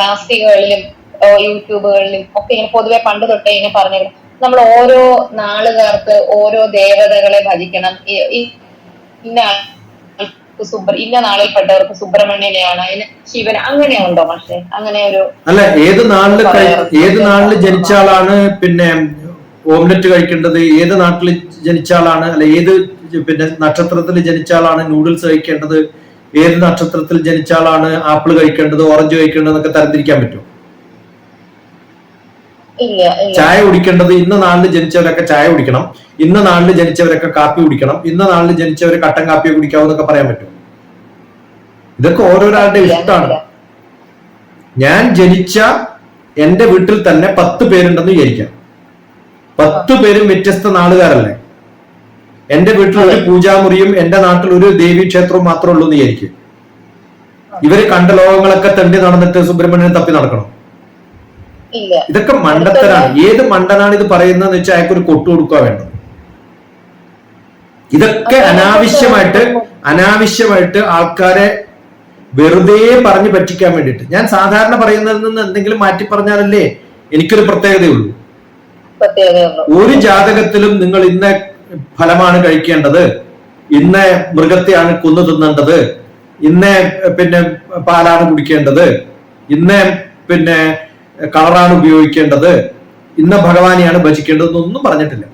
മാസികകളിലും യൂട്യൂബുകളിലും ഒക്കെ ഇങ്ങനെ പൊതുവെ പണ്ട് തൊട്ടേ ഇങ്ങനെ പറഞ്ഞു നമ്മൾ ഓരോ നാളുകാർക്ക് ഓരോ ദേവതകളെ ഭജിക്കണം. ഇന്ന സുബ്ര ഇന്ന നാളിൽപ്പെട്ടവർക്ക് സുബ്രഹ്മണ്യനെയാണ് അതിന് ശിവൻ അങ്ങനെ ഉണ്ടോ പക്ഷേ അങ്ങനെ ഒരു അല്ല ഏത് നാളിൽ. ഏത് നാളിൽ ജനിച്ച ആളാണ് പിന്നെ ഓംലെറ്റ് കഴിക്കേണ്ടത്? ഏത് നാട്ടിൽ ജനിച്ച ആളാണ് അല്ല ഏത് പിന്നെ നക്ഷത്രത്തിൽ ജനിച്ച ആളാണ് നൂഡിൽസ് കഴിക്കേണ്ടത്? ഏത് നക്ഷത്രത്തിൽ ജനിച്ച ആളാണ് ആപ്പിൾ കഴിക്കേണ്ടത് ഓറഞ്ച് കഴിക്കേണ്ടത് എന്നൊക്കെ തരംതിരിക്കാൻ പറ്റും ചായ കുടിക്കേണ്ടത് ഇന്ന നാളിൽ ജനിച്ചവരൊക്കെ ചായ കുടിക്കണം ഇന്ന നാളിൽ ജനിച്ചവരൊക്കെ കാപ്പി കുടിക്കണം ഇന്ന നാളിൽ ജനിച്ചവർ കട്ടൻ കാപ്പിയെ കുടിക്കാവൂ എന്നൊക്കെ പറയാൻ പറ്റും ഇതൊക്കെ ഓരോരാളുടെ ഇഷ്ടമാണ്. ഞാൻ ജനിച്ച എന്റെ വീട്ടിൽ തന്നെ പത്ത് പേരുണ്ടെന്ന് വിചാരിക്കാം. പത്ത് പേരും വ്യത്യസ്ത നാളുകാരല്ലേ? എന്റെ വീട്ടിൽ ഒരു പൂജാമുറിയും എന്റെ നാട്ടിൽ ഒരു ദേവീ ക്ഷേത്രവും മാത്രമേ ഉള്ളൂ എന്ന് വിചാരിക്കും. ഇവർ കണ്ട ലോകങ്ങളൊക്കെ തണ്ടി നടന്നിട്ട് സുബ്രഹ്മണ്യൻ തപ്പി നടക്കണം? ഇതൊക്കെ മണ്ടത്തരാണ്. ഏത് മണ്ടനാണ് ഇത് പറയുന്നതെന്ന് വെച്ചാൽ അയാൾക്ക് ഒരു കൊട്ടു കൊടുക്കുക വേണ്ടത്. ഇതൊക്കെ അനാവശ്യമായിട്ട് അനാവശ്യമായിട്ട് ആൾക്കാരെ വെറുതെ പറഞ്ഞു പറ്റിക്കാൻ വേണ്ടിട്ട് ഞാൻ സാധാരണ പറയുന്നതിൽ നിന്ന് എന്തെങ്കിലും മാറ്റി പറഞ്ഞാലല്ലേ എനിക്കൊരു പ്രത്യേകതയുള്ളൂ. ഒരു ജാതകത്തിലും നിങ്ങൾ ഇന്ന ഫലമാണ് കഴിക്കേണ്ടത്. ഇന്ന മൃഗത്തെയാണ് കൊന്നു തിന്നേണ്ടത്. ഇന്ന പിന്നെ പാലാണ് കുടിക്കേണ്ടത്. ഇന്ന പിന്നെ കളറാണ് ഉപയോഗിക്കേണ്ടത്. ഇന്ന ഭഗവാനെയാണ് ഭജിക്കേണ്ടത് എന്നൊന്നും പറഞ്ഞിട്ടില്ല.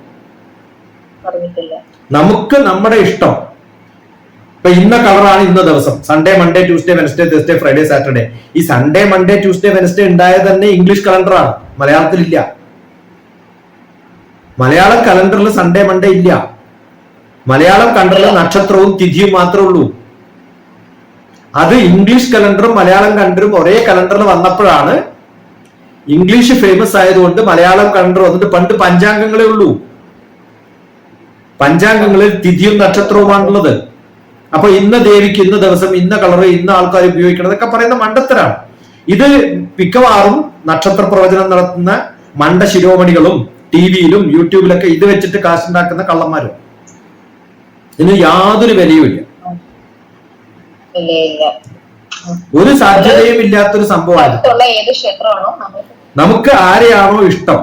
പറഞ്ഞിട്ടില്ല. നമുക്ക് നമ്മുടെ ഇഷ്ടം. ഇപ്പൊ ഇന്ന കളറാണ് ഇന്ന ദിവസം. Sunday Monday Tuesday Wednesday Thursday Friday Saturday ഈ സൺഡേ മൺഡേ ട്യൂസ്ഡേ വെനസ്ഡേ ഉണ്ടായ തന്നെ ഇംഗ്ലീഷ് കലണ്ടറാണ് മലയാളത്തിലില്ല. മലയാളം കലണ്ടറിൽ സൺഡേ മൺഡേ ഇല്ല. മലയാളം കലണ്ടറിൽ നക്ഷത്രവും തിഥിയും മാത്രമേ ഉള്ളൂ. അത് ഇംഗ്ലീഷ് കലണ്ടറും മലയാളം കലണ്ടറും ഒരേ കലണ്ടറിൽ വന്നപ്പോഴാണ് ഇംഗ്ലീഷ് ഫേമസ് ആയതുകൊണ്ട് മലയാളം കലണ്ടർ വന്നിട്ട് പണ്ട് പഞ്ചാംഗങ്ങളേ ഉള്ളൂ. പഞ്ചാംഗങ്ങളിൽ തിഥിയും നക്ഷത്രവുമാണുള്ളത്. അപ്പൊ ഇന്ന ദേവിക്ക് ഇന്ന ദിവസം ഇന്ന കളർ ഇന്ന ആൾക്കാർ ഉപയോഗിക്കണം എന്നൊക്കെ പറയുന്ന മണ്ടത്തരാണ്. ഇത് മിക്കവാറും നക്ഷത്ര പ്രവചനം നടത്തുന്ന മണ്ട ശിരോമണികളും ടി വിയിലും യൂട്യൂബിലൊക്കെ ഇത് വെച്ചിട്ട് കാശുണ്ടാക്കുന്ന കള്ളന്മാരും. ഇതിന് യാതൊരു വിലയുമില്ല ഒരു സാധ്യതയും ഇല്ലാത്തൊരു സംഭവമാണ്. നമുക്ക് ആരെയാണോ ഇഷ്ടം?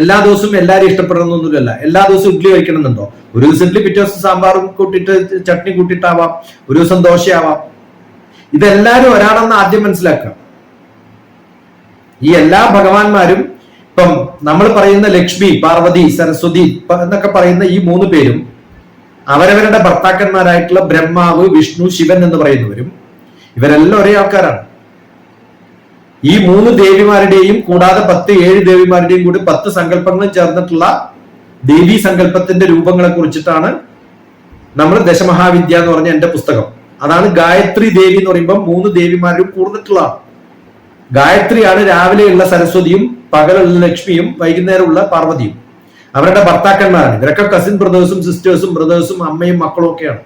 എല്ലാ ദിവസവും എല്ലാരും ഇഷ്ടപ്പെടണമെന്നൊന്നുമില്ല എല്ലാ ദിവസവും ഇഡ്ഡലി കഴിക്കണമെന്നുണ്ടോ? ഒരു ദിവസം ഇഡ്ഡലി പിറ്റേ ദിവസം സാമ്പാറും കൂട്ടിയിട്ട് ചട്നി കൂട്ടിയിട്ടാവാം. ഒരു ദിവസം ദോശയാവാം. ഇതെല്ലാരും ഒരാളെന്ന് ആദ്യം മനസ്സിലാക്കുക. ഈ എല്ലാ ഭഗവാന്മാരും ഇപ്പം നമ്മൾ പറയുന്ന ലക്ഷ്മി പാർവതി സരസ്വതി എന്നൊക്കെ പറയുന്ന ഈ മൂന്ന് പേരും അവരവരുടെ ഭർത്താക്കന്മാരായിട്ടുള്ള ബ്രഹ്മാവ് വിഷ്ണു ശിവൻ എന്ന് പറയുന്നവരും ഇവരെല്ലാം ഒരേ ആൾക്കാരാണ്. ഈ മൂന്ന് ദേവിമാരുടെയും കൂടാതെ പത്ത് ഏഴ് ദേവിമാരുടെയും കൂടി പത്ത് സങ്കല്പങ്ങളും ചേർന്നിട്ടുള്ള ദേവി സങ്കല്പത്തിന്റെ രൂപങ്ങളെ കുറിച്ചിട്ടാണ് നമ്മൾ ദശമഹാവിദ്യ എന്ന് പറഞ്ഞ എന്റെ പുസ്തകം. അതാണ് ഗായത്രി ദേവി എന്ന് പറയുമ്പോൾ മൂന്ന് ദേവിമാരും കൂർന്നിട്ടുള്ളതാണ്. ഗായത്രിയാണ് രാവിലെയുള്ള സരസ്വതിയും പകലുള്ള ലക്ഷ്മിയും വൈകുന്നേരമുള്ള പാർവതിയും. അവരുടെ ഭർത്താക്കന്മാരാണ്. ഇവരൊക്കെ കസിൻ ബ്രദേഴ്സും സിസ്റ്റേഴ്സും ബ്രദേഴ്സും അമ്മയും മക്കളും ഒക്കെയാണ്.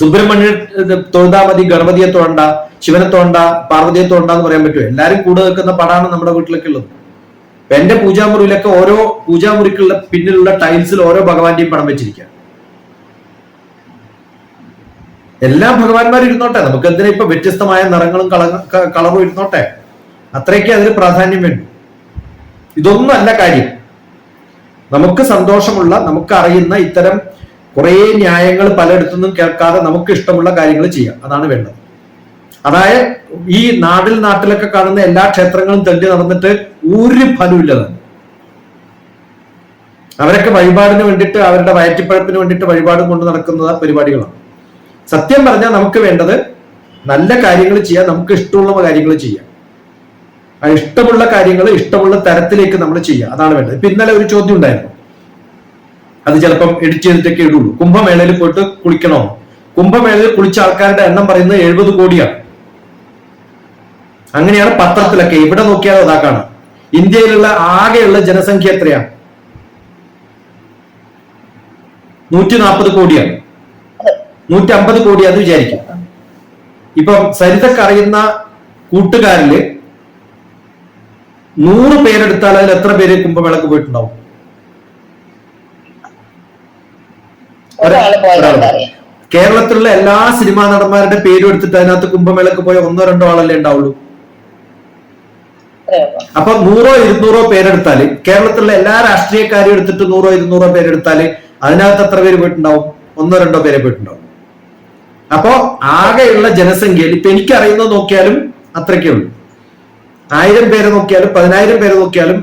സുബ്രഹ്മണ്യ തൊഴുതാമതി ഗണപതിയെ തോണ്ട ശിവനെ തോണ്ട പാർവതിയെ തോണ്ട എന്ന് പറയാൻ പറ്റുമോ? എല്ലാരും കൂടെ നിൽക്കുന്ന പടാണ് നമ്മുടെ വീട്ടിലൊക്കെ ഉള്ളത്. എന്റെ പൂജാമുറിയിലൊക്കെ ഓരോ പൂജാമുറിക്കുള്ള പിന്നിലുള്ള ടൈൽസിൽ ഓരോ ഭഗവാന്റെയും പടം വെച്ചിരിക്കുക എല്ലാ ഭഗവാന്മാരും ഇരുന്നോട്ടെ. നമുക്ക് എന്തിനാ ഇപ്പൊ വ്യത്യസ്തമായ നിറങ്ങളും കള കളറും ഇരുന്നോട്ടെ? അത്രയ്ക്ക് അതിന് പ്രാധാന്യം വേണ്ടു. ഇതൊന്നും അല്ല കാര്യം. നമുക്ക് സന്തോഷമുള്ള നമുക്ക് അറിയുന്ന ഇത്തരം കുറേ ന്യായങ്ങൾ പലയിടത്തുനിന്നും കേൾക്കാതെ നമുക്ക് ഇഷ്ടമുള്ള കാര്യങ്ങൾ ചെയ്യാം. അതാണ് വേണ്ടത്. അതായത് ഈ നാടിൽ നാട്ടിലൊക്കെ കാണുന്ന എല്ലാ ക്ഷേത്രങ്ങളും തെണ്ടി നടന്നിട്ട് ഒരു ഫലമില്ലതാണ് അവരൊക്കെ വഴിപാടിന് വേണ്ടിയിട്ട് അവരുടെ വയറ്റിപ്പഴപ്പിന് വേണ്ടിയിട്ട് വഴിപാടും കൊണ്ട് നടക്കുന്ന പരിപാടികളാണ്. സത്യം പറഞ്ഞാൽ നമുക്ക് വേണ്ടത് നല്ല കാര്യങ്ങൾ ചെയ്യാം നമുക്ക് ഇഷ്ടമുള്ള കാര്യങ്ങൾ ചെയ്യാം ഇഷ്ടമുള്ള കാര്യങ്ങൾ ഇഷ്ടമുള്ള തരത്തിലേക്ക് നമ്മൾ ചെയ്യുക. അതാണ് വേണ്ടത്. ഇപ്പൊ ഇന്നലെ ഒരു ചോദ്യം ഉണ്ടായിരുന്നു. അത് ചിലപ്പം എഡിറ്റ് ചെയ്തിട്ടൊക്കെ ഇടുള്ളൂ. കുംഭമേളയിൽ പോയിട്ട് കുളിക്കണോ? കുംഭമേളയിൽ കുളിച്ച ആൾക്കാരുടെ എണ്ണം പറയുന്നത് എഴുപത് കോടിയാണ് അങ്ങനെയാണ് പത്രത്തിലൊക്കെ. ഇവിടെ നോക്കിയാൽ അതാ കാണാം. ഇന്ത്യയിലുള്ള ആകെയുള്ള ജനസംഖ്യ എത്രയാണ് നൂറ്റി നാൽപ്പത് കോടിയാണ് നൂറ്റി അമ്പത് കോടിയാന്ന് വിചാരിക്കും. ഇപ്പം സരിതക്കറിയുന്ന കൂട്ടുകാരിൽ നൂറ് പേരെടുത്താൽ അതിൽ എത്ര പേര് കുംഭമേളക്ക് പോയിട്ടുണ്ടാവും? കേരളത്തിലുള്ള എല്ലാ സിനിമാ നടന്മാരുടെ പേരും എടുത്തിട്ട് അതിനകത്ത് കുംഭമേളക്ക് പോയ ഒന്നോ രണ്ടോ ആളല്ലേ ഉണ്ടാവുള്ളൂ. അപ്പൊ നൂറോ ഇരുന്നൂറോ പേരെടുത്താൽ കേരളത്തിലുള്ള എല്ലാ രാഷ്ട്രീയക്കാരും എടുത്തിട്ട് നൂറോ ഇരുന്നൂറോ പേരെടുത്താൽ അതിനകത്ത് എത്ര പേര് പോയിട്ടുണ്ടാവും? ഒന്നോ രണ്ടോ പേരെ പോയിട്ടുണ്ടാവും. അപ്പോ ആകെയുള്ള ജനസംഖ്യയിൽ ഇപ്പൊ എനിക്കറിയുന്നത് നോക്കിയാലും അത്രയ്ക്കേ ഉള്ളൂ. ആയിരം പേരെ നോക്കിയാലും പതിനായിരം പേരെ നോക്കിയാലും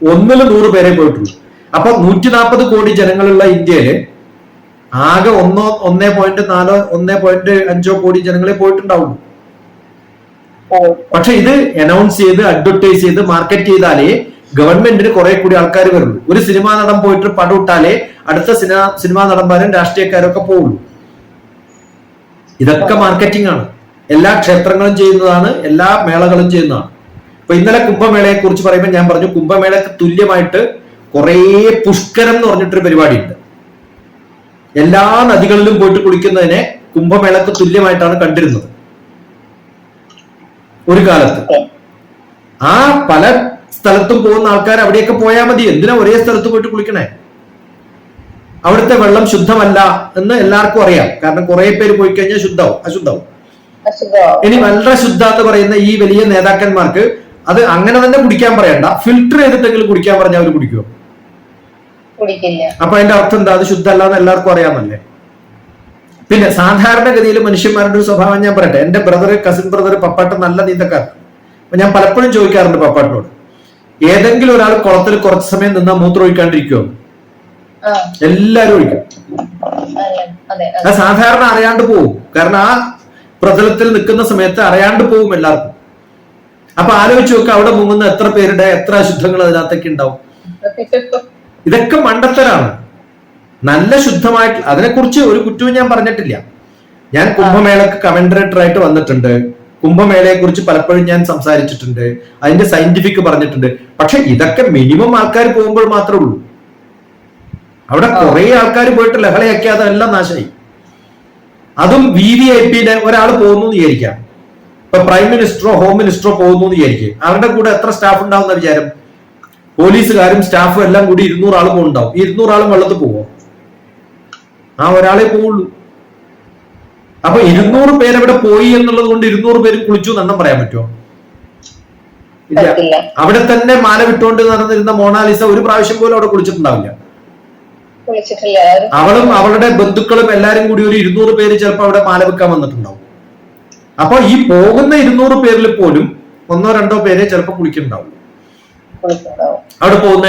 ഒന്നിൽ നൂറ് പേരെ പോയിട്ടുള്ളൂ. അപ്പൊ നൂറ്റി നാൽപ്പത് കോടി ജനങ്ങളുള്ള ഇന്ത്യയിൽ ആകെ ഒന്നോ ഒന്നേ പോയിന്റ് നാലോ ഒന്നേ പോയിന്റ് അഞ്ചോ കോടി ജനങ്ങളെ പോയിട്ടുണ്ടാവുള്ളൂ. പോകും പക്ഷെ ഇത് അനൗൺസ് ചെയ്ത് അഡ്വർടൈസ് ചെയ്ത് മാർക്കറ്റ് ചെയ്താലേ ഗവൺമെന്റിന് കുറെ കൂടി ആൾക്കാർ വരുള്ളൂ. ഒരു സിനിമാ നടൻ പോയിട്ട് പടം ഇട്ടാലേ അടുത്ത സിനിമാ സിനിമാ നടന്മാരും രാഷ്ട്രീയക്കാരും ഒക്കെ പോവുള്ളൂ. ഇതൊക്കെ മാർക്കറ്റിംഗ് ആണ്. എല്ലാ ക്ഷേത്രങ്ങളും ചെയ്യുന്നതാണ് എല്ലാ മേളകളും ചെയ്യുന്നതാണ്. ഇപ്പൊ ഇന്നലെ കുംഭമേളയെ കുറിച്ച് പറയുമ്പോൾ ഞാൻ പറഞ്ഞു കുംഭമേളക്ക് തുല്യമായിട്ട് കുറേ പുഷ്കരം എന്ന് പറഞ്ഞിട്ടൊരു പരിപാടിയുണ്ട്. എല്ലാ നദികളിലും പോയിട്ട് കുളിക്കുന്നതിനെ കുംഭമേളക്ക് തുല്യമായിട്ടാണ് കണ്ടിരുന്നത്. ഒരു കാലത്ത്. ആ പല സ്ഥലത്തും പോകുന്ന ആൾക്കാർ അവിടെയൊക്കെ പോയാൽ മതി. എന്തിനാ ഒരേ സ്ഥലത്ത് പോയിട്ട് കുളിക്കണേ? അവിടുത്തെ വെള്ളം ശുദ്ധമല്ല എന്ന് എല്ലാവർക്കും അറിയാം. കാരണം കുറെ പേര് പോയി കഴിഞ്ഞാൽ ശുദ്ധവും അശുദ്ധവും. ഇനി വളരെ ശുദ്ധ എന്ന് പറയുന്ന ഈ വലിയ നേതാക്കന്മാർക്ക് അത് അങ്ങനെ തന്നെ കുടിക്കാൻ പറയണ്ട. ഫിൽട്ടർ ചെയ്തിട്ടെങ്കിലും കുടിക്കാൻ പറഞ്ഞാൽ അവർ കുടിക്കുമോ അപ്പൊ അതിന്റെ അർത്ഥം എന്താ? അത് ശുദ്ധമല്ല എന്ന് എല്ലാവർക്കും അറിയാമല്ലേ? പിന്നെ സാധാരണഗതിയിൽ മനുഷ്യന്മാരുടെ ഒരു സ്വഭാവം ഞാൻ പറയട്ടെ. എന്റെ ബ്രദർ കസിൻ ബ്രദർ പപ്പാട്ട് നല്ല നീന്തക്കാരൻ അപ്പൊ ഞാൻ പലപ്പോഴും ചോദിക്കാറുണ്ട് പപ്പാട്ടിനോട്. ഏതെങ്കിലും ഒരാൾ കുളത്തിൽ കുറച്ച് സമയം നിന്നാ മൂത്രം ഒഴിക്കാണ്ടിരിക്കുമോ എല്ലാരും ഒഴിക്കും. സാധാരണ അറിയാണ്ട് പോവും. കാരണം ആ പ്രതലത്തിൽ നിൽക്കുന്ന സമയത്ത് അറിയാണ്ട് പോകും എല്ലാവർക്കും. അപ്പൊ ആലോചിച്ച് നോക്കുക അവിടെ മുങ്ങുന്ന എത്ര പേരുടെ എത്ര അശുദ്ധങ്ങൾ അതിനകത്തൊക്കെ ഉണ്ടാവും. ഇതൊക്കെ മണ്ടത്തരാണ്. നല്ല ശുദ്ധമായിട്ട് അതിനെക്കുറിച്ച് ഒരു കുറ്റവും ഞാൻ പറഞ്ഞിട്ടില്ല. ഞാൻ കുംഭമേളക്ക് കമന്ററേറ്റർ ആയിട്ട് വന്നിട്ടുണ്ട്. കുംഭമേളയെ കുറിച്ച് പലപ്പോഴും ഞാൻ സംസാരിച്ചിട്ടുണ്ട്. അതിന്റെ സയന്റിഫിക് പറഞ്ഞിട്ടുണ്ട്. പക്ഷെ ഇതൊക്കെ മിനിമം ആൾക്കാർ പോകുമ്പോൾ മാത്രമേ ഉള്ളൂ. അവിടെ കുറെ ആൾക്കാർ പോയിട്ട് ലഹളയാക്കി അതെല്ലാം നാശമായി. അതും വി വി ഐ പിന്നെ ഒരാൾ പോകുന്നു എന്ന് വിചാരിക്കാം. ഇപ്പൊ പ്രൈം മിനിസ്റ്ററോ ഹോം മിനിസ്റ്ററോ പോകുന്നു എന്ന് വിചാരിക്കും. അവരുടെ കൂടെ എത്ര സ്റ്റാഫ് ഉണ്ടാവുന്ന വിചാരം? പോലീസുകാരും സ്റ്റാഫും എല്ലാം കൂടി ഇരുന്നൂറ് ആൾ പോകുന്നുണ്ടാവും. ഇരുന്നൂറ് ആളും വെള്ളത്തിൽ പോവോ? ആ ഒരാളെ പോവുള്ളൂ. അപ്പൊ ഇരുന്നൂറ് പേരവിടെ പോയി എന്നുള്ളത് കൊണ്ട് ഇരുന്നൂറ് പേര് കുളിച്ചു എന്നെണ്ണം പറയാൻ പറ്റുമോ? ഇല്ല. അവിടെ തന്നെ മാല വിട്ടുകൊണ്ട് നടന്നിരുന്ന മോണാലിസ ഒരു പ്രാവശ്യം പോലും അവിടെ കുളിച്ചിട്ടുണ്ടാവില്ല. അവളും അവളുടെ ബന്ധുക്കളും എല്ലാരും കൂടി ഒരു ഇരുന്നൂറ് പേര് ചിലപ്പോൾ അവിടെ മാല വെക്കാൻ വന്നിട്ടുണ്ടാവും. അപ്പൊ ഈ പോകുന്ന ഇരുന്നൂറ് പേരിൽ പോലും ഒന്നോ രണ്ടോ പേരെ ചിലപ്പോൾ കുളിക്കുന്നുണ്ടാവും. അവിടെ പോകുന്ന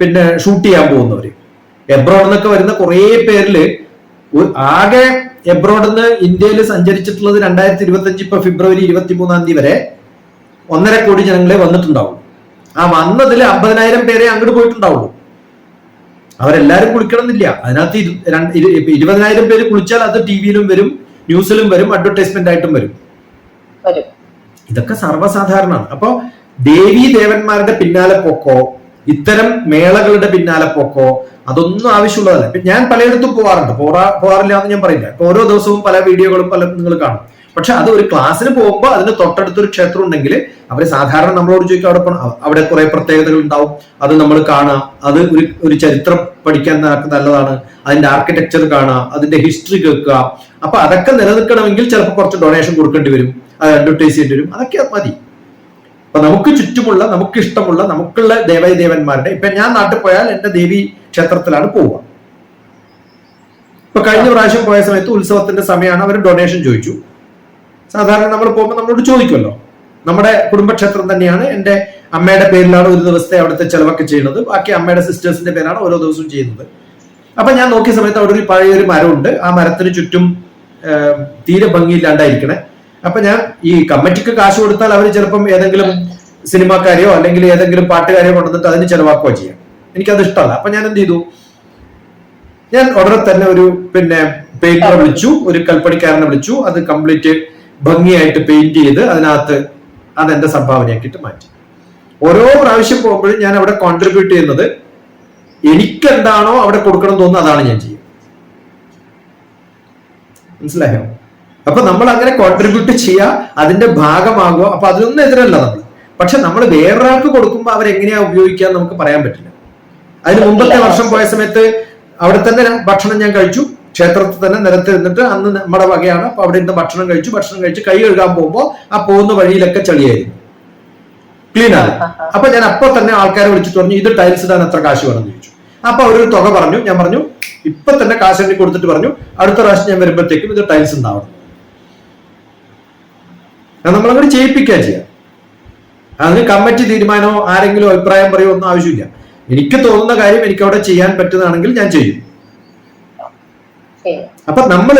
പിന്നെ ഷൂട്ട് ചെയ്യാൻ പോകുന്നവര്. എബ്രോഡ് നിന്നൊക്കെ വരുന്ന കുറേ പേരിൽ ആകെ എബ്രോഡ് നിന്ന് ഇന്ത്യയിൽ സഞ്ചരിച്ചിട്ടുള്ളത് രണ്ടായിരത്തി ഇരുപത്തി അഞ്ച് ഇപ്പൊ ഫെബ്രുവരി ഇരുപത്തി മൂന്നാം തീയതി വരെ ഒന്നര കോടി ജനങ്ങളെ വന്നിട്ടുണ്ടാവുള്ളൂ ആ വന്നതിൽ അമ്പതിനായിരം പേരെ അങ്ങോട്ട് പോയിട്ടുണ്ടാവുള്ളൂ. അവരെല്ലാരും കുളിക്കണമെന്നില്ല. അതിനകത്ത് ഇരുപതിനായിരം പേര് കുളിച്ചാൽ അത് ടി വിയിലും വരും ന്യൂസിലും വരും അഡ്വർടൈസ്മെന്റ് ആയിട്ടും വരും. ഇതൊക്കെ സർവസാധാരണമാണ്. അപ്പോ ദേവീ ദേവന്മാരുടെ പിന്നാലെ പോക്കോ ഇത്തരം മേളകളുടെ പിന്നാലെ പോക്കോ അതൊന്നും ആവശ്യമുള്ളതല്ല. ഇപ്പൊ ഞാൻ പലയിടത്തും പോവാറുണ്ട്. പോറാ പോവാറില്ല എന്ന് ഞാൻ പറയില്ല. ഇപ്പൊ ഓരോ ദിവസവും പല വീഡിയോകളും പല നിങ്ങൾ കാണും. പക്ഷെ അത് ഒരു ക്ലാസ്സിന് പോകുമ്പോൾ അതിന് തൊട്ടടുത്തൊരു ക്ഷേത്രം ഉണ്ടെങ്കിൽ അവർ സാധാരണ നമ്മളോട് ചോദിക്കും അവിടെ അവിടെ കുറെ പ്രത്യേകതകൾ ഉണ്ടാവും. അത് നമ്മൾ കാണാം. അത് ഒരു ഒരു ചരിത്രം പഠിക്കാൻ നല്ലതാണ്. അതിന്റെ ആർക്കിടെക്ചർ കാണാം. അതിന്റെ ഹിസ്റ്ററി കേൾക്കുക അപ്പൊ അതൊക്കെ നിലനിൽക്കണമെങ്കിൽ ചിലപ്പോൾ കുറച്ച് ഡൊണേഷൻ കൊടുക്കേണ്ടി വരും. അത് അഡ്വർടൈസ് ചെയ്യേണ്ടി വരും. അതൊക്കെ മതി. അപ്പൊ നമുക്ക് ചുറ്റുമുള്ള നമുക്ക് ഇഷ്ടമുള്ള നമുക്കുള്ള ദേവദേവന്മാരുടെ ഇപ്പൊ ഞാൻ നാട്ടിൽ പോയാൽ എന്റെ ദേവി ക്ഷേത്രത്തിലാണ് പോവുക. ഇപ്പൊ കഴിഞ്ഞ പ്രാവശ്യം പോയ സമയത്ത് ഉത്സവത്തിന്റെ സമയമാണ് അവർ ഡൊണേഷൻ ചോദിച്ചു. സാധാരണ നമ്മൾ പോകുമ്പോൾ നമ്മളോട് ചോദിക്കുമല്ലോ. നമ്മുടെ കുടുംബക്ഷേത്രം തന്നെയാണ് എന്റെ അമ്മയുടെ പേരിലാണ് ഒരു ദിവസത്തെ അവിടുത്തെ ചെലവൊക്കെ ചെയ്യുന്നത്. ബാക്കി അമ്മയുടെ സിസ്റ്റേഴ്സിന്റെ പേരാണ് ഓരോ ദിവസവും ചെയ്യുന്നത്. അപ്പൊ ഞാൻ നോക്കിയ സമയത്ത് അവിടെ ഒരു പഴയ ഒരു മരമുണ്ട്. ആ മരത്തിന് ചുറ്റും തീരെ ഭംഗിയില്ലാണ്ടായിരിക്കണേ. അപ്പൊ ഞാൻ ഈ കമ്മിറ്റിക്ക് കാശ് കൊടുത്താൽ അവർ ചിലപ്പം ഏതെങ്കിലും സിനിമാക്കാരെയോ അല്ലെങ്കിൽ ഏതെങ്കിലും പാട്ടുകാരെയോ കൊണ്ടുവന്നിട്ട് അതിന് ചെലവാക്കുകയോ ചെയ്യാം. എനിക്കത് ഇഷ്ടമല്ല. അപ്പൊ ഞാൻ എന്ത് ചെയ്തു? ഞാൻ ഉടനെ തന്നെ ഒരു പിന്നെ പെയിന്ററെ വിളിച്ചു ഒരു കൽപ്പണിക്കാരനെ വിളിച്ചു. അത് കംപ്ലീറ്റ് ഭംഗിയായിട്ട് പെയിന്റ് ചെയ്ത് അതിനകത്ത് അതെന്റെ സംഭാവനയാക്കിയിട്ട് മാറ്റി. ഓരോ പ്രാവശ്യം പോകുമ്പോഴും ഞാൻ അവിടെ കോൺട്രിബ്യൂട്ട് ചെയ്യുന്നത് എനിക്ക് എന്താണോ അവിടെ കൊടുക്കണം എന്ന് തോന്നുന്നു അതാണ് ഞാൻ ചെയ്യുന്നത്. മനസ്സിലായോ? അപ്പൊ നമ്മൾ അങ്ങനെ കോൺട്രിബ്യൂട്ട് ചെയ്യുക അതിന്റെ ഭാഗമാകുക അപ്പൊ അതിനൊന്നും എതിരല്ല നമ്മൾ. പക്ഷെ നമ്മൾ വേറൊരാൾക്ക് കൊടുക്കുമ്പോൾ അവരെങ്ങനെയാ ഉപയോഗിക്കുക എന്ന് നമുക്ക് പറയാൻ പറ്റില്ല. അതിന് മുമ്പത്തെ വർഷം പോയ സമയത്ത് അവിടെ തന്നെ ഭക്ഷണം ഞാൻ കഴിച്ചു. ക്ഷേത്രത്തിൽ തന്നെ നിരത്തി നിന്നിട്ട് അന്ന് നമ്മുടെ വകയാണ്. അപ്പൊ അവിടെ ഇരുന്ന് ഭക്ഷണം കഴിച്ചു. ഭക്ഷണം കഴിച്ച് കൈ കഴുകാൻ പോകുമ്പോൾ ആ പോകുന്ന വഴിയിലൊക്കെ ചളിയായിരുന്നു. ക്ലീൻ ആയി അപ്പൊ ഞാൻ അപ്പൊ തന്നെ ആൾക്കാരെ വിളിച്ചിട്ട് പറഞ്ഞു ഇത് ടൈൽസ് ഇടാൻ എത്ര കാശ് വേണമെന്ന് ചോദിച്ചു. അപ്പൊ അവരൊരു തുക പറഞ്ഞു. ഞാൻ പറഞ്ഞു ഇപ്പൊ തന്നെ കാശ് എണ്ണി കൊടുത്തിട്ട് പറഞ്ഞു അടുത്ത പ്രാവശ്യം ഞാൻ വരുമ്പോഴത്തേക്കും ഇത് ടൈൽസ് ഉണ്ടാവണം. നമ്മളങ്ങനെ ചെയ്യിപ്പിക്കുക ചെയ്യാം. അതിന് കമ്മിറ്റി തീരുമാനമോ ആരെങ്കിലും അഭിപ്രായം പറയുമോ ഒന്നും ആവശ്യമില്ല. എനിക്ക് തോന്നുന്ന കാര്യം എനിക്ക് അവിടെ ചെയ്യാൻ പറ്റുന്നതാണെങ്കിൽ ഞാൻ ചെയ്യും. അപ്പൊ നമ്മൾ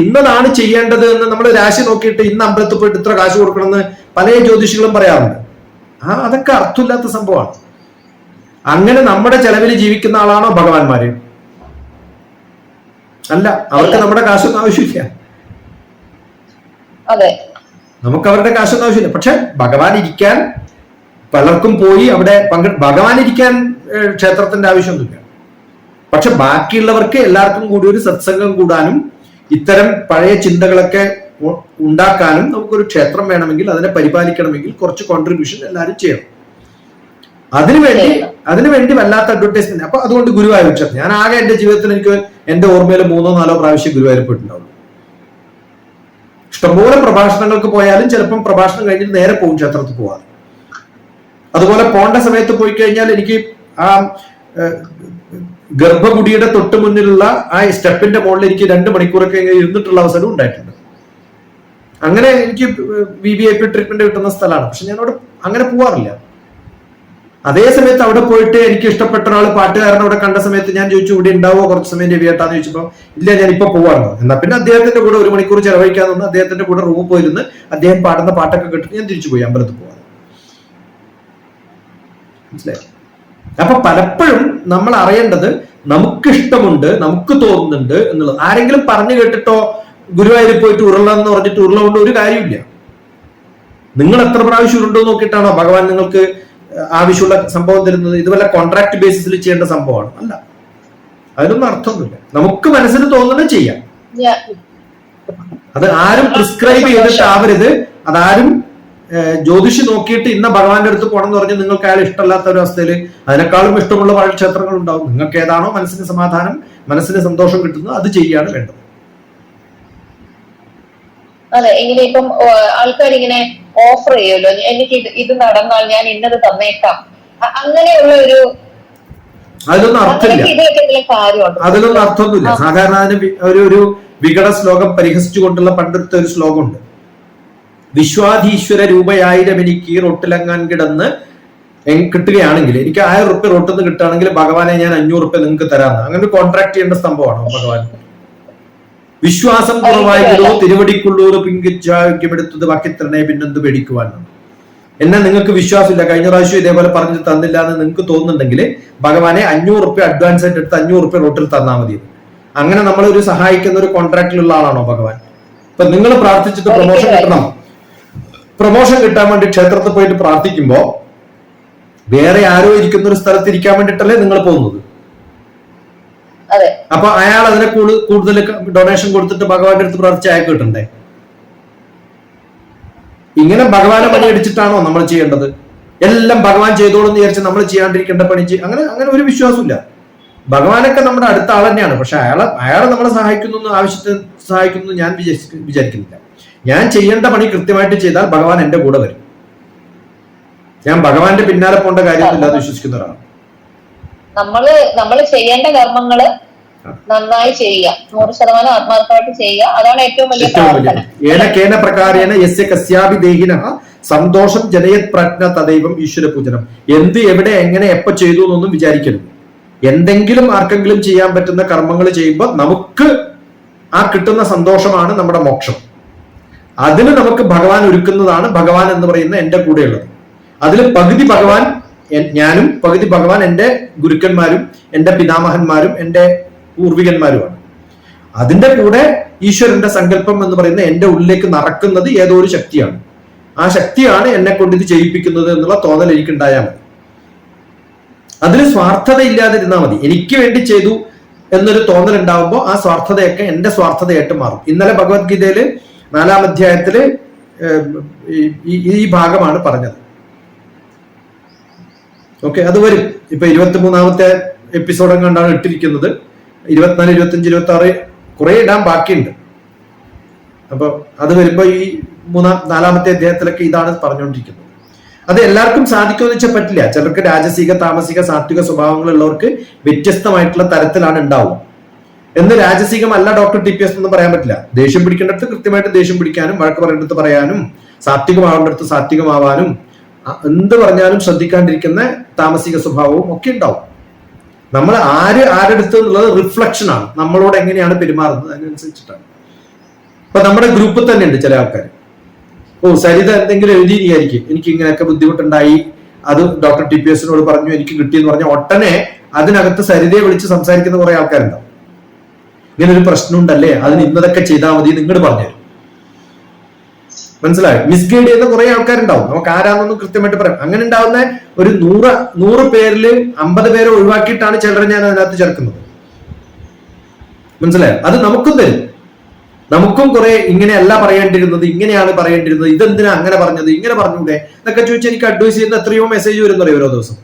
ഇന്നതാണ് ചെയ്യേണ്ടത് എന്ന് നമ്മൾ രാശി നോക്കിയിട്ട് ഇന്ന് അമ്പലത്തിൽ പോയിട്ട് ഇത്ര കാശ് കൊടുക്കണമെന്ന് പല ജ്യോതിഷികളും പറയാറുണ്ട്. ആ അതൊക്കെ അർത്ഥമില്ലാത്ത സംഭവമാണ്. അങ്ങനെ നമ്മുടെ ചെലവിൽ ജീവിക്കുന്ന ആളാണോ ഭഗവാന്മാര്? അല്ല അവർക്ക് നമ്മുടെ കാശൊന്നും ആവശ്യമില്ല. നമുക്ക് അവരുടെ കാശൊന്നും ആവശ്യമില്ല. പക്ഷെ ഭഗവാൻ ഇരിക്കാൻ പലർക്കും പോയി അവിടെ പങ്കെ ഭഗവാൻ ഇരിക്കാൻ ക്ഷേത്രത്തിന്റെ ആവശ്യമൊന്നുമില്ല. പക്ഷെ ബാക്കിയുള്ളവർക്ക് എല്ലാവർക്കും കൂടി ഒരു സത്സംഗം കൂടാനും ഇത്തരം പഴയ ചിന്തകളൊക്കെ ഉണ്ടാക്കാനും നമുക്കൊരു ക്ഷേത്രം വേണമെങ്കിൽ അതിനെ പരിപാലിക്കണമെങ്കിൽ കുറച്ച് കോൺട്രിബ്യൂഷൻ എല്ലാവരും ചെയ്യണം. അതിനുവേണ്ടി അതിനുവേണ്ടി വല്ലാത്ത അഡ്വർടൈസ്മെന്റ് അപ്പൊ അതുകൊണ്ട് ഗുരുവായൂർ ക്ഷേത്രം. ഞാൻ ആകെ എന്റെ ജീവിതത്തിൽ എനിക്ക് എന്റെ ഓർമ്മയിൽ മൂന്നോ നാലോ പ്രാവശ്യം ഗുരുവായൂർ പോയിട്ടുണ്ടാവുള്ളൂ ഇഷ്ടംപോലെ പ്രഭാഷണങ്ങൾക്ക് പോയാലും ചിലപ്പം പ്രഭാഷണം കഴിഞ്ഞിട്ട് നേരെ പോകും ക്ഷേത്രത്തിൽ പോവാതെ. അതുപോലെ പോണ്ട സമയത്ത് പോയി കഴിഞ്ഞാൽ എനിക്ക് ആ ഏഹ്, ഗർഭഗുടിയുടെ തൊട്ട് മുന്നിലുള്ള ആ സ്റ്റെപ്പിന്റെ മുകളിൽ എനിക്ക് രണ്ട് മണിക്കൂറൊക്കെ ഇരുന്നിട്ടുള്ള അവസരം ഉണ്ടായിട്ടുണ്ട്. അങ്ങനെ എനിക്ക് V V I P treatment കിട്ടുന്ന സ്ഥലമാണ്. പക്ഷെ ഞാൻ അവിടെ അങ്ങനെ പോവാറില്ല. അതേ സമയത്ത് അവിടെ പോയിട്ട് എനിക്ക് ഇഷ്ടപ്പെട്ട ഒരാൾ പാട്ടുകാരൻ അവിടെ കണ്ട സമയത്ത് ഞാൻ ചോദിച്ചു ഇവിടെ ഉണ്ടാവോ കുറച്ച് സമയം രവിയേട്ടാന്ന് ചോദിച്ചപ്പോൾ ഇല്ല ഞാൻ ഇപ്പൊ പോവാറുണ്ട് എന്നാ പിന്നെ അദ്ദേഹത്തിന്റെ കൂടെ ഒരു മണിക്കൂർ ചെലവഴിക്കാൻ അദ്ദേഹത്തിന്റെ കൂടെ റൂമിൽ പോയിരുന്ന് അദ്ദേഹം പാടുന്ന പാട്ടൊക്കെ കേട്ടിട്ട് ഞാൻ തിരിച്ചു പോയി അമ്പലത്തിൽ പോവാറ് മനസ്സിലായി? അപ്പൊ പലപ്പോഴും നമ്മൾ അറിയേണ്ടത് നമുക്ക് ഇഷ്ടമുണ്ട് നമുക്ക് തോന്നുന്നുണ്ട് എന്നുള്ളത്. ആരെങ്കിലും പറഞ്ഞു കേട്ടിട്ടോ ഗുരുവായൂരിൽ പോയിട്ട് ഉരുള എന്ന് പറഞ്ഞിട്ട് ഉരുള കൊണ്ട് ഒരു കാര്യമില്ല നിങ്ങൾ എത്ര പ്രാവശ്യം ഉരുണ്ടോ നോക്കിയിട്ടാണോ ഭഗവാൻ നിങ്ങൾക്ക് ആവശ്യമുള്ള സംഭവം തരുന്നത്? ഇത് വല്ല കോൺട്രാക്ട് ബേസിസിൽ ചെയ്യേണ്ട സംഭവമാണ്. അല്ല. അതിനൊന്നും അർത്ഥമൊന്നുമില്ല. നമുക്ക് മനസ്സിന് തോന്നുന്നത് ചെയ്യാം. അത് ആരും പ്രിസ്ക്രൈബ് ചെയ്തിട്ട് ആവരുത് അതാരും ജ്യോതിഷി നോക്കിയിട്ട് ഇന്ന ഭഗവാന്റെ അടുത്ത് പോകണം എന്ന് പറഞ്ഞ് നിങ്ങൾക്ക് അയാൾ ഇഷ്ടമല്ലാത്ത ഒരു അവസ്ഥയിൽ അതിനേക്കാളും ഇഷ്ടമുള്ള പല ക്ഷേത്രങ്ങൾ ഉണ്ടാവും. നിങ്ങൾക്ക് ഏതാണോ മനസ്സിന് സമാധാനം മനസ്സിന് സന്തോഷം കിട്ടുന്നത് അത് ചെയ്യാണ് വേണ്ടത്. അതെ ഇങ്ങനെ ഇപ്പം ആൾക്കാർ ഇങ്ങനെ ഓഫർ ചെയ്യുമല്ലോ. എനിക്ക് ഇത് ഇത് നടന്നാൽ ഞാൻ ഇന്നത് തന്നേക്കാം. അങ്ങനെയുള്ള ഒരു അതിലൊന്നും അർത്ഥമില്ല. അതിലൊന്നും അർത്ഥമൊന്നുമില്ല. സാധാരണ അതിന് ഒരു ഒരു വികട ശ്ലോകം പരിഹസിച്ചുകൊണ്ടുള്ള പണ്ടത്തെ ഒരു ശ്ലോകമുണ്ട്. വിശ്വാധീശ്വര രൂപയായിരം എനിക്ക് ഈ റൊട്ടിലങ്ങാൻ കിടന്ന് കിട്ടുകയാണെങ്കിൽ എനിക്ക് ആയിരം റുപ്യ റോട്ടിൽ നിന്ന് കിട്ടുകയാണെങ്കിൽ ഭഗവാനെ ഞാൻ അഞ്ഞൂറ് റുപ്യ നിങ്ങൾക്ക് തരാമെന്ന്. അങ്ങനെ ഒരു കോൺട്രാക്ട് ചെയ്യേണ്ട സംഭവമാണോ ഭഗവാൻ? വിശ്വാസം കുറവായിരുന്നു തിരുവടിക്കുള്ളൂർ പിങ്കിച്ചാഗ്യമെടുത്തത് ബാക്കിത്തരണേ പിന്നെന്ത് പേടിക്കുവാൻ എന്നെ നിങ്ങൾക്ക് വിശ്വാസമില്ല. കഴിഞ്ഞ പ്രാവശ്യം ഇതേപോലെ പറഞ്ഞ് തന്നില്ല എന്ന് നിങ്ങൾക്ക് തോന്നുന്നുണ്ടെങ്കിൽ ഭഗവാനെ അഞ്ഞൂറ് റുപ്യ അഡ്വാൻസ് ആയിട്ട് എടുത്ത് അഞ്ഞൂറ് റുപ്യ റോട്ടിൽ തന്നാൽ മതി. അങ്ങനെ നമ്മൾ ഒരു സഹായിക്കുന്ന ഒരു കോൺട്രാക്റ്റിലുള്ള ആളാണോ ഭഗവാൻ? ഇപ്പൊ നിങ്ങൾ പ്രാർത്ഥിച്ചിട്ട് പ്രൊമോഷൻ കിട്ടണം. പ്രൊമോഷൻ കിട്ടാൻ വേണ്ടി ക്ഷേത്രത്തിൽ പോയിട്ട് പ്രാർത്ഥിക്കുമ്പോൾ വേറെ ആരോ ഇരിക്കുന്ന ഒരു സ്ഥലത്ത് ഇരിക്കാൻ വേണ്ടിട്ടല്ലേ നിങ്ങൾ പോകുന്നത്? അപ്പൊ അയാൾ അതിനെ കൂടു- കൂടുതൽ ഡൊണേഷൻ കൊടുത്തിട്ട് ഭഗവാന്റെ അടുത്ത് പ്രാർത്ഥിച്ച് അയാൾക്ക് കിട്ടണ്ടേ? ഇങ്ങനെ ഭഗവാനെ പണി അടിച്ചിട്ടാണോ നമ്മൾ ചെയ്യേണ്ടത്? എല്ലാം ഭഗവാൻ ചെയ്തോളൂ എന്ന് വിചാരിച്ച് നമ്മൾ ചെയ്യാണ്ടിരിക്കേണ്ട പണി ചെയ്യും അങ്ങനെ അങ്ങനെ ഒരു വിശ്വാസമില്ല. ഭഗവാനൊക്കെ നമ്മുടെ അടുത്ത ആൾ തന്നെയാണ്. പക്ഷെ അയാളെ അയാളെ നമ്മളെ സഹായിക്കുന്നു ആവശ്യത്തിന് സഹായിക്കുന്നു ഞാൻ വിചാരിച്ച് വിചാരിക്കുന്നില്ല. ഞാൻ ചെയ്യേണ്ട പണി കൃത്യമായിട്ട് ചെയ്താൽ ഭഗവാൻ എന്റെ കൂടെ വരും. ഞാൻ ഭഗവാന്റെ പിന്നാലെ പോകേണ്ട കാര്യമില്ല എന്ന് വിശ്വസിക്കുന്ന ഒരാളാണ് നമ്മൾ നമ്മൾ ചെയ്യേണ്ട കർമ്മങ്ങൾ നന്നായി ചെയ്യുക. നൂറ് ശതമാനം ആത്മാർത്ഥമായിട്ട് ചെയ്യുക. അതാണ് ഏറ്റവും വലിയ ഏനക്കേന പ്രകാരേണ യസ്യ കസ്യാപി ദേഹിന സന്തോഷം ജനയത് പ്രജ്ഞ തദൈവം ഈശ്വര പൂജനം. എന്ത് എവിടെ എങ്ങനെ എപ്പോ ചെയ്തു എന്നൊന്നും വിചാരിക്കരുത്. എന്തെങ്കിലും ആർക്കെങ്കിലും ചെയ്യാൻ പറ്റുന്ന കർമ്മങ്ങൾ ചെയ്യുമ്പോൾ നമുക്ക് ആ കിട്ടുന്ന സന്തോഷമാണ് നമ്മുടെ മോക്ഷം. അതിന് നമുക്ക് ഭഗവാൻ ഒരുക്കുന്നതാണ് ഭഗവാൻ എന്ന് പറയുന്ന എന്റെ കൂടെയുള്ളത്. അതിൽ പകുതി ഭഗവാൻ ഞാനും പകുതി ഭഗവാൻ എന്റെ ഗുരുക്കന്മാരും എന്റെ പിതാമഹന്മാരും എന്റെ പൂർവികന്മാരുമാണ്. അതിന്റെ കൂടെ ഈശ്വരന്റെ സങ്കല്പം എന്ന് പറയുന്ന എന്റെ ഉള്ളിലേക്ക് നടക്കുന്നത് ഏതോ ഒരു ശക്തിയാണ്. ആ ശക്തിയാണ് എന്നെ കൊണ്ട് ഇത് ചെയ്യിപ്പിക്കുന്നത് എന്നുള്ള തോന്നൽ എനിക്കുണ്ടായാൽ മതി. അതിൽ സ്വാർത്ഥത ഇല്ലാതിരുന്നാൽ മതി. എനിക്ക് വേണ്ടി ചെയ്തു എന്നൊരു തോന്നൽ ഉണ്ടാകുമ്പോൾ ആ സ്വാർത്ഥതയൊക്കെ എന്റെ സ്വാർത്ഥതയായിട്ട് മാറും. ഇന്നലെ ഭഗവത്ഗീതയിൽ നാലാം അധ്യായത്തിൽ ഈ- ഭാഗമാണ് പറഞ്ഞത്. ഓക്കെ അത് വരും. ഇപ്പൊ ഇരുപത്തി മൂന്നാമത്തെ എപ്പിസോഡ് കണ്ടാണ് ഇട്ടിരിക്കുന്നത്. ഇരുപത്തിനാല് ഇരുപത്തിയഞ്ച് ഇരുപത്തി ആറ് കുറെ ഇടാൻ ബാക്കിയുണ്ട്. അപ്പൊ അത് വരുമ്പോ ഈ മൂന്നാം നാലാമത്തെ അധ്യായത്തിലൊക്കെ ഇതാണ് പറഞ്ഞുകൊണ്ടിരിക്കുന്നത്. അത് എല്ലാവർക്കും സാധിക്കുമെന്ന് വെച്ചാൽ പറ്റില്ല. ചിലർക്ക് രാജസിക താമസിക സാത്വിക സ്വഭാവങ്ങളുള്ളവർക്ക് വ്യത്യസ്തമായിട്ടുള്ള തരത്തിലാണ് ഉണ്ടാവുക. എന്ന് രാജസികമല്ല ഡോക്ടർ ടി പി എസ് എന്ന് പറയാൻ പറ്റില്ല. ദേഷ്യം പിടിക്കേണ്ടടുത്ത് കൃത്യമായിട്ട് ദേഷ്യം പിടിക്കാനും വഴക്ക് പറയേണ്ടടുത്ത് പറയാനും സാത്വികമാവേണ്ടടുത്ത് സാത്വികമാവാനും എന്ത് പറഞ്ഞാലും ശ്രദ്ധിക്കാണ്ടിരിക്കുന്ന താമസിക സ്വഭാവവും ഒക്കെ ഉണ്ടാവും. നമ്മൾ ആര് ആരെടുത്ത് എന്നുള്ളത് റിഫ്ലക്ഷൻ ആണ്. നമ്മളോട് എങ്ങനെയാണ് പെരുമാറുന്നത് അതിനനുസരിച്ചിട്ടാണ്. ഇപ്പൊ നമ്മുടെ ഗ്രൂപ്പിൽ തന്നെ ഉണ്ട് ചില ആൾക്കാർ ഓ സരിത എന്തെങ്കിലും എഴുതിയിരിക്കും എനിക്ക് ഇങ്ങനെയൊക്കെ ബുദ്ധിമുട്ടുണ്ടായി. അത് ഡോക്ടർ ടി പി എസിനോട് പറഞ്ഞു എനിക്ക് കിട്ടിയെന്ന് പറഞ്ഞ ഒട്ടനെ അതിനകത്ത് സരിതയെ വിളിച്ച് സംസാരിക്കുന്ന കുറെ ആൾക്കാരുണ്ടാവും. ഇങ്ങനെ ഒരു പ്രശ്നം ഉണ്ടല്ലേ അതിന് ഇന്നതൊക്കെ ചെയ്താൽ മതി നിങ്ങൾ പറഞ്ഞു മനസ്സിലായോ? മിസ്ഗൈഡ് ചെയ്യുന്ന കുറെ ആൾക്കാരുണ്ടാവും. നമുക്ക് ആരാന്നൊന്നും കൃത്യമായിട്ട് പറയാം അങ്ങനെ ഉണ്ടാവുന്ന ഒരു നൂറ് നൂറ് പേരിൽ അമ്പത് പേരെ ഒഴിവാക്കിയിട്ടാണ് ചിലരെ ഞാൻ അതിനകത്ത് ചേർക്കുന്നത്. മനസ്സിലായോ? അത് നമുക്കും തരും. നമുക്കും കുറെ ഇങ്ങനെയല്ല പറയേണ്ടിരുന്നത് ഇങ്ങനെയാണ് പറയേണ്ടിരുന്നത് ഇതെന്തിനാ അങ്ങനെ പറഞ്ഞത് ഇങ്ങനെ പറഞ്ഞൂടെ എന്നൊക്കെ ചോദിച്ചാൽ എനിക്ക് അഡ്വൈസ് ചെയ്യുന്ന എത്രയോ മെസ്സേജ് വരുന്നു പറയും ഓരോ ദിവസം?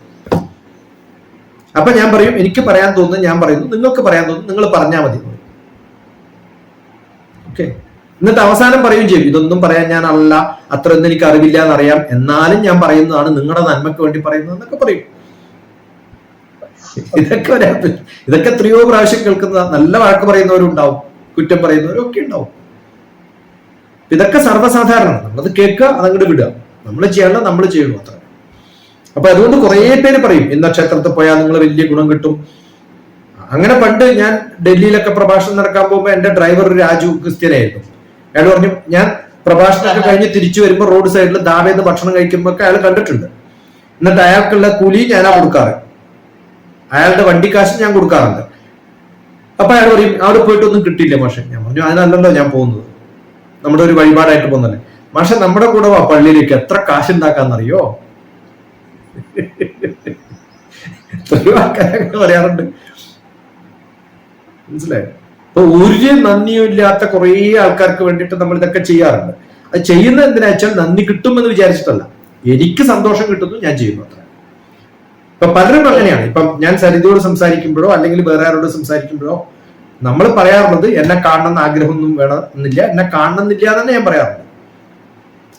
അപ്പൊ ഞാൻ പറയും എനിക്ക് പറയാൻ തോന്നുന്നു ഞാൻ പറയുന്നു നിങ്ങൾക്ക് പറയാൻ തോന്നുന്നു നിങ്ങൾ പറഞ്ഞാൽ മതി. ഓക്കെ. എന്നിട്ട് അവസാനം പറയുകയും ചെയ്യും ഇതൊന്നും പറയാൻ ഞാൻ അല്ല അത്ര ഒന്നും എനിക്ക് അറിവില്ല എന്നറിയാം. എന്നാലും ഞാൻ പറയുന്നതാണ് നിങ്ങളുടെ നന്മയ്ക്ക് വേണ്ടി പറയുന്നത് എന്നൊക്കെ പറയും. ഇതൊക്കെ ഒരു ഇതൊക്കെ എത്രയോ പ്രാവശ്യം കേൾക്കുന്ന നല്ല വഴക്ക് പറയുന്നവരുണ്ടാവും കുറ്റം പറയുന്നവരും ഒക്കെ ഉണ്ടാവും. ഇതൊക്കെ സർവസാധാരണ നമ്മളത് കേൾക്കുക അതങ്ങോട്ട് വിടുക. നമ്മൾ ചെയ്യാനുള്ള നമ്മൾ ചെയ്യണം അത്ര. അപ്പൊ അതുകൊണ്ട് കുറെ പേര് പറയും ഇന്ന ക്ഷേത്രത്തിൽ പോയാൽ നിങ്ങൾ വലിയ ഗുണം കിട്ടും. അങ്ങനെ പണ്ട് ഞാൻ ഡൽഹിയിലൊക്കെ പ്രഭാഷണം നടക്കാൻ പോകുമ്പോൾ എന്റെ ഡ്രൈവർ രാജു ക്രിസ്ത്യനായിരുന്നു. അയാൾ പറഞ്ഞു ഞാൻ പ്രഭാഷണമൊക്കെ കഴിഞ്ഞ് തിരിച്ചു വരുമ്പോൾ റോഡ് സൈഡിൽ ദാവേന്ന് ഭക്ഷണം കഴിക്കുമ്പോൾ ഒക്കെ അയാൾ കണ്ടിട്ടുണ്ട്. എന്നിട്ട് അയാൾക്കുള്ള കൂലി ഞാനാ കൊടുക്കാറ്. അയാളുടെ വണ്ടി വണ്ടിക്കാശ് ഞാൻ കൊടുക്കാറുണ്ട്. അപ്പൊ അയാൾ പറയും അവിടെ പോയിട്ടൊന്നും കിട്ടിയില്ല മാഷെ. ഞാൻ പറഞ്ഞു അതിനല്ലല്ലോ ഞാൻ പോകുന്നത്. നമ്മുടെ ഒരു വഴിപാടായിട്ട് പോകുന്നല്ലേ. മാഷെ നമ്മുടെ കൂടെ വാ പള്ളിയിലേക്ക്. എത്ര കാശ് ഉണ്ടാക്കാന്നറിയോ പറയാറുണ്ട്. മനസ്സിലായോ? അപ്പൊ ഒരു നന്ദിയും ഇല്ലാത്ത കുറേ ആൾക്കാർക്ക് വേണ്ടിയിട്ട് നമ്മൾ ഇതൊക്കെ ചെയ്യാറുണ്ട്. അത് ചെയ്യുന്ന എന്തിനാ വെച്ചാൽ നന്ദി കിട്ടുമെന്ന് വിചാരിച്ചിട്ടല്ല. എനിക്ക് സന്തോഷം കിട്ടുന്നു ഞാൻ ചെയ്യുന്നു അത്ര. ഇപ്പൊ പലരും അങ്ങനെയാണ്. ഇപ്പം ഞാൻ സരിതയോട് സംസാരിക്കുമ്പോഴോ അല്ലെങ്കിൽ വേറെ ആരോട് സംസാരിക്കുമ്പോഴോ നമ്മൾ പറയാറുള്ളത് എന്നെ കാണണമെന്ന് ആഗ്രഹമൊന്നും വേണമെന്നില്ല എന്നെ കാണണമെന്നില്ല എന്ന് തന്നെ ഞാൻ പറയാറുണ്ട്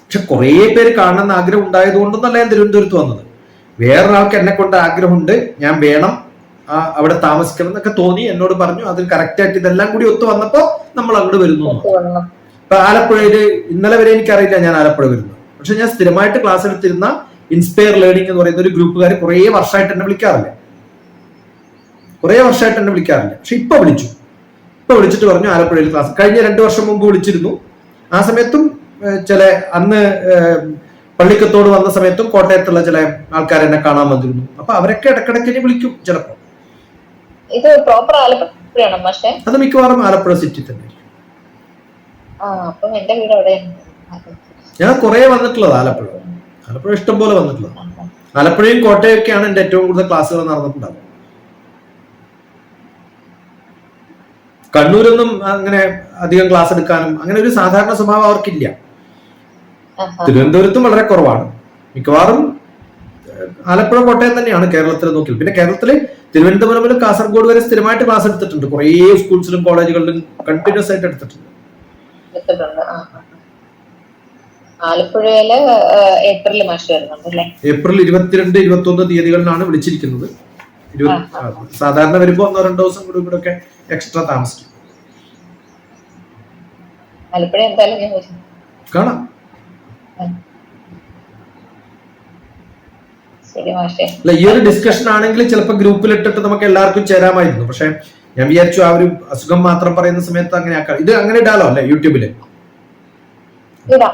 പക്ഷെ കുറേ പേര് കാണണമെന്ന് ആഗ്രഹം ഉണ്ടായത് കൊണ്ടൊന്നല്ല ഞാൻ തിരുവനന്തപുരത്ത് വന്നത്. വേറൊരാൾക്ക് എന്നെ കൊണ്ട് ആഗ്രഹമുണ്ട് ഞാൻ വേണം അവിടെ താമസിക്കണം എന്നൊക്കെ തോന്നി എന്നോട് പറഞ്ഞു. അതിൽ കറക്റ്റ് ആയിട്ട് ഇതെല്ലാം കൂടി ഒത്തു വന്നപ്പോ നമ്മൾ അങ്ങോട്ട് വരുന്നു. ഇപ്പൊ ആലപ്പുഴയിൽ ഇന്നലെ വരെ എനിക്കറിയില്ല ഞാൻ ആലപ്പുഴ വരുന്നു പക്ഷെ ഞാൻ സ്ഥിരമായിട്ട് ക്ലാസ് എടുത്തിരുന്ന ഇൻസ്പയർ ലേണിംഗ് എന്ന് പറയുന്ന ഒരു ഗ്രൂപ്പുകാർ കുറെ വർഷമായിട്ട് എന്നെ വിളിക്കാറില്ല? കുറെ വർഷമായിട്ട് എന്നെ വിളിക്കാറില്ല? പക്ഷെ ഇപ്പൊ വിളിച്ചു. ഇപ്പൊ വിളിച്ചിട്ട് പറഞ്ഞു ആലപ്പുഴയിൽ ക്ലാസ് കഴിഞ്ഞ രണ്ടു വർഷം മുമ്പ് വിളിച്ചിരുന്നു. ആ സമയത്തും ചില അന്ന് പള്ളിക്കത്തോട് വന്ന സമയത്തും കോട്ടയത്തുള്ള ചില ആൾക്കാർ എന്നെ കാണാൻ വന്നിരുന്നു. അപ്പൊ അവരൊക്കെ ഇടക്കിടക്ക് വിളിക്കും ചിലപ്പോൾ ഇത് പ്രോപ്പർ ആലപ്പുഴയാണ് പക്ഷെ അത് മിക്കവാറും ആലപ്പുഴ സിറ്റി തന്നെ ആ അപ്പം എന്റെ വീട് അവിടെയാണ് ഞാൻ കുറെ വന്നിട്ടുള്ളത് ആലപ്പുഴ. ആലപ്പുഴ ഇഷ്ടം പോലെ വന്നിട്ടുള്ളത്. ആലപ്പുഴയും കോട്ടയൊക്കെയാണ് എന്റെ ഏറ്റവും കൂടുതൽ ക്ലാസ്സുകൾ നടന്നിട്ടുണ്ടാവുക. കണ്ണൂരൊന്നും അങ്ങനെ അധികം ക്ലാസ് എടുക്കാനും അങ്ങനെ ഒരു സാധാരണ സ്വഭാവം അവർക്കില്ല. തിരുവനന്തപുരത്തും വളരെ കുറവാണ്. മിക്കവാറും ആലപ്പുഴ കോട്ടയം തന്നെയാണ് കേരളത്തിൽ നോക്കിയത്. പിന്നെ കേരളത്തിൽ തിരുവനന്തപുരം മുതൽ കാസർഗോഡ് വരെ സ്ഥിരമായിട്ട് ക്ലാസ് എടുത്തിട്ടുണ്ട്. കുറേ സ്കൂൾസിലും കോളേജുകളിലും കണ്ടിന്യൂസ് ആയിട്ട് എടുത്തിട്ടുണ്ട്. ആലപ്പുഴയിൽ ഏപ്രിൽ ഏപ്രിൽ ഇരുപത്തിരണ്ട് ഇരുപത്തി ഒന്ന് തീയതികളിലാണ് വിളിച്ചിരിക്കുന്നത്. സാധാരണ വരുമ്പോ ഒന്നോ രണ്ടോ ദിവസം കൂടി ഇവിടെ ഒക്കെ എക്സ്ട്രാ താമസിക്കും. ആലപ്പുഴ എന്തായാലും കാണാം ശരി മാഷേ അല്ല ഈ ഒരു ഡിസ്കഷൻ ആണെങ്കിൽ ചിലപ്പോൾ ഗ്രൂപ്പിൽ ഇട്ടിട്ട് നമുക്ക് എല്ലാവർക്കും ചേരാമായിരുന്നു. പക്ഷെ ഞാൻ വിചാരിച്ചു ആ ഒരു അസുഖം മാത്രം പറയുന്ന സമയത്ത് അങ്ങനെ ആക്കാം. ഇത് അങ്ങനെ ഇടാലോ അല്ലെ യൂട്യൂബിൽ? ഇടാം.